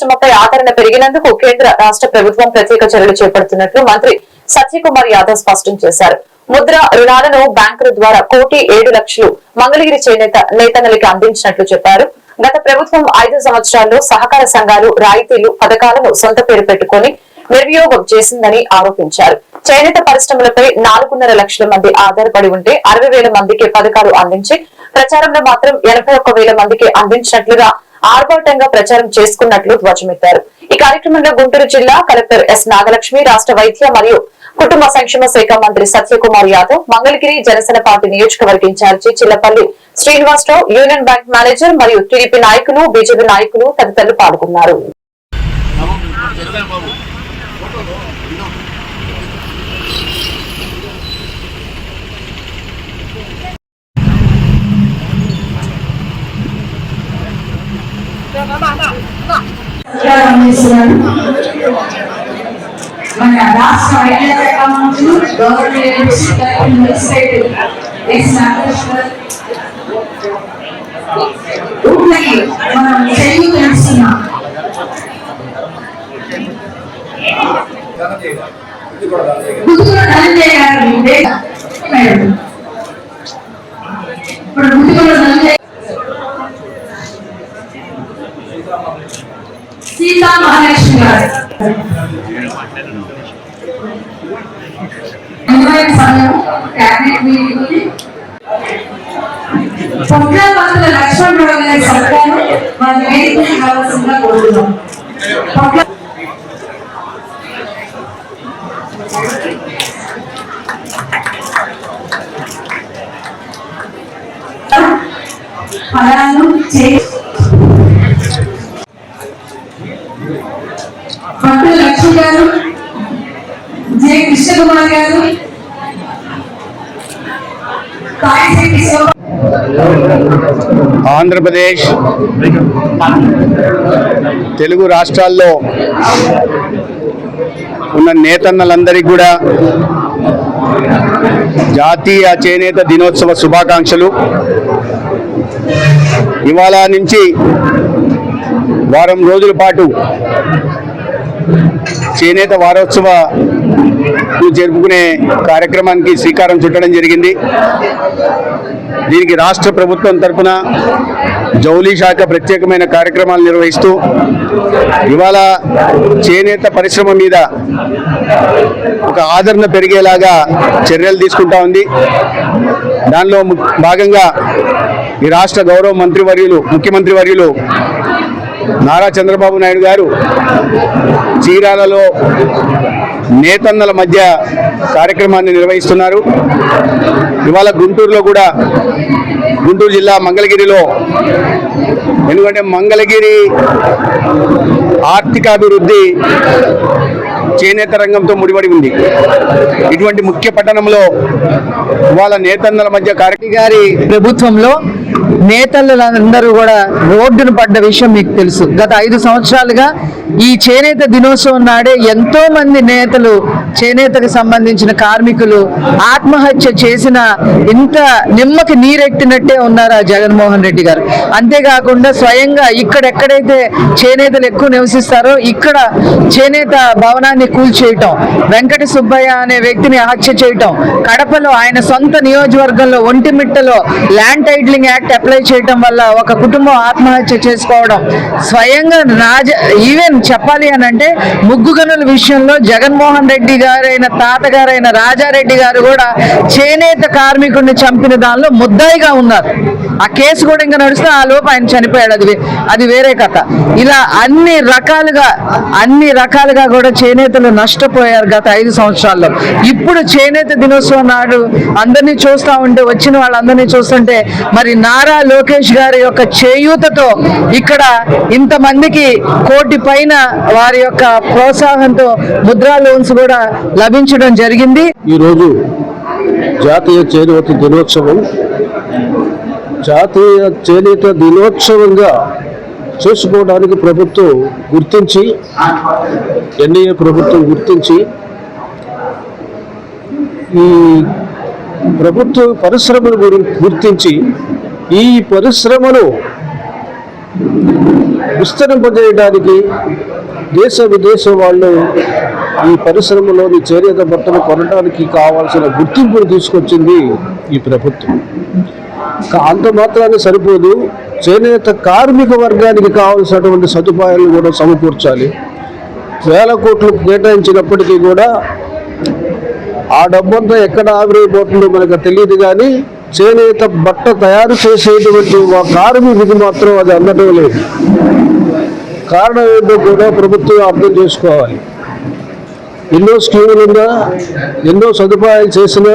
పరిశ్రమపై ఆదరణ పెరిగినందుకు కేంద్ర రాష్ట్ర ప్రభుత్వం ప్రత్యేక చర్యలు చేపడుతున్నట్లు మంత్రి సత్యకుమార్ యాదవ్ స్పష్టం చేశారు. ముద్ర రుణాలను బ్యాంకుల ద్వారా కోటి ఏడు లక్షలు మంగళగిరి చేనేత నేతనలకి అందించినట్లు చెప్పారు. గత ప్రభుత్వం ఐదు సంవత్సరాల్లో సహకార సంఘాలు రాయితీలు పథకాలను సొంత పేరు పెట్టుకుని నిర్వియోగం చేసిందని ఆరోపించారు. చేనేత పరిశ్రమలపై నాలుగున్నర లక్షల మంది ఆధారపడి ఉంటే అరవై వేల మందికి పథకాలు అందించి ప్రచారంలో మాత్రం ఎనభై ఒక్క వేల మందికి అందించినట్లుగా ఆర్భాటంగా ప్రచారం చేసుకున్నట్లు ధ్వజమెత్తారు. ఈ కార్యక్రమంలో గుంటూరు జిల్లా కలెక్టర్ ఎస్ నాగలక్ష్మి రాష్ట్ర వైద్య మరియు కుటుంబ సంక్షేమ శాఖ మంత్రి సత్యకుమార్ యాదవ్ మంగళగిరి జనసేన పార్టీ నియోజకవర్గ incharge Chillapalli Srinivasarao union bank manager మరియు టీడీపీ నాయకులు బీజేపీ నాయకులు తదితరులు పాల్గొన్నారు. అందిస్తున్నాను మన రాష్ట్ర వైద్య శాఖ మంత్రులు గవర్నమెంట్ స్టేట్ ఎస్ నాగేశ్వర్ ఊళ్ళకి మనం చెయ్యి తెలుస్తున్నాం ముదుగుల ధనంజయ గారు సీతా మహాలక్ష్మి గారు. అనువైన సమయం క్యాబినెట్ మీటింగ్ లక్ష్మణ్ రావు గారి సత్కారం వేదికకి కావాల్సిందిగా కోరుతున్నాం. ఆంధ్రప్రదేశ్ తెలుగు రాష్ట్రాల్లో ఉన్న నేతన్నలందరికీ కూడా జాతీయ చేనేత దినోత్సవ శుభాకాంక్షలు. ఇవాళ నుంచి వారం రోజుల పాటు చేనేత వారోత్సవ జరుపుకునే కార్యక్రమానికి శ్రీకారం చుట్టడం జరిగింది. దీనికి రాష్ట్ర ప్రభుత్వం తరపున జౌలీ శాఖ ప్రత్యేకమైన కార్యక్రమాలు నిర్వహిస్తూ ఇవాళ చేనేత పరిశ్రమ మీద ఒక ఆదరణ పెరిగేలాగా చర్యలు తీసుకుంటా ఉంది. దానిలో భాగంగా ఈ రాష్ట్ర గౌరవ మంత్రివర్యులు ముఖ్యమంత్రి వర్యులు నారా చంద్రబాబు నాయుడు గారు చీరాలలో నేతన్నల మధ్య కార్యక్రమాన్ని నిర్వహిస్తున్నారు. ఇవాళ గుంటూరులో కూడా గుంటూరు జిల్లా మంగళగిరిలో ఎందుకంటే మంగళగిరి ఆర్థికాభివృద్ధి చేనేత రంగంతో ముడిపడి ఉంది. ఇటువంటి ముఖ్య పట్టణంలో ఇవాళ నేతన్నల మధ్య కార్యక్రమ గారి ప్రభుత్వంలో నేతలందరూ కూడా రోడ్డును పడ్డ విషయం మీకు తెలుసు. గత ఐదు సంవత్సరాలుగా ఈ చేనేత దినోత్సవం నాడే ఎంతో మంది నేతలు చేనేతకు సంబంధించిన కార్మికులు ఆత్మహత్య చేసిన ఇంత నిమ్మకి నీరెట్టినట్టే ఉన్నారు ఆ జగన్మోహన్ రెడ్డి గారు. అంతేకాకుండా స్వయంగా ఇక్కడ ఎక్కడైతే చేనేతలు ఎక్కువ నివసిస్తారో ఇక్కడ చేనేత భవనాన్ని కూల్చేయటం వెంకట సుబ్బయ్య అనే వ్యక్తిని హత్య చేయటం కడపలో ఆయన సొంత నియోజకవర్గంలో ఒంటిమిట్టలో ల్యాండ్ టైటిలింగ్ యాక్ట్ అప్లై చేయటం వల్ల ఒక కుటుంబం ఆత్మహత్య చేసుకోవడం స్వయంగా రాజ ఈవెన్ చెప్పాలి అని అంటే ముగ్గు గనుల విషయంలో జగన్మోహన్ రెడ్డి గారైన తాతగారైన రాజారెడ్డి గారు కూడా చేనేత కార్మికుడిని చంపిన దానిలో ముద్దాయిగా ఉన్నారు. ఆ కేసు కూడా ఇంకా నడుస్తే ఆ లోపు ఆయన చనిపోయాడు. అది అది వేరే కథ. ఇలా అన్ని రకాలుగా అన్ని రకాలుగా కూడా చేనేతలు నష్టపోయారు గత ఐదు సంవత్సరాల్లో. ఇప్పుడు చేనేత దినోత్సవం నాడు అందరినీ చూస్తా ఉంటే వచ్చిన వాళ్ళందరినీ చూస్తుంటే మరి నారా లోకేష్ గారి యొక్క చేయూతతో ఇక్కడ ఇంతమందికి కోటి పైన వారి యొక్క ప్రోత్సాహంతో ముద్రా లోన్స్ కూడా లభించడం జరిగింది. ఈరోజు జాతీయ చేనేత దినోత్సవం. జాతీయ చేనేత దినోత్సవంగా చేసుకోవడానికి ప్రభుత్వం గుర్తించి ఎన్డీఏ ప్రభుత్వం గుర్తించి ఈ ప్రభుత్వ పరిశ్రమను గుర్తించి ఈ పరిశ్రమను విస్తరింపజేయడానికి దేశ విదేశ వాళ్ళు ఈ పరిశ్రమలోని చేనేత బట్టలు కొనడానికి కావాల్సిన గుర్తింపును తీసుకొచ్చింది ఈ ప్రభుత్వం. కా- అంత మాత్రాన్ని సరిపోదు. చేనేత కార్మిక వర్గానికి కావాల్సినటువంటి సదుపాయాలను కూడా సమకూర్చాలి. వేల కోట్లు కేటాయించినప్పటికీ కూడా ఆ డబ్బంతా ఎక్కడ ఆవిరైపోతుందో మనకు తెలియదు కానీ చేనేత బట్ట తయారు చేసేటువంటి ఒక కార్మికుడికి మాత్రం అది అందడం లేదు. కారణం ఏంటో కూడా ప్రభుత్వం అర్థం చేసుకోవాలి. ఎన్నో స్కీములున్నా ఎన్నో సదుపాయాలు చేసినా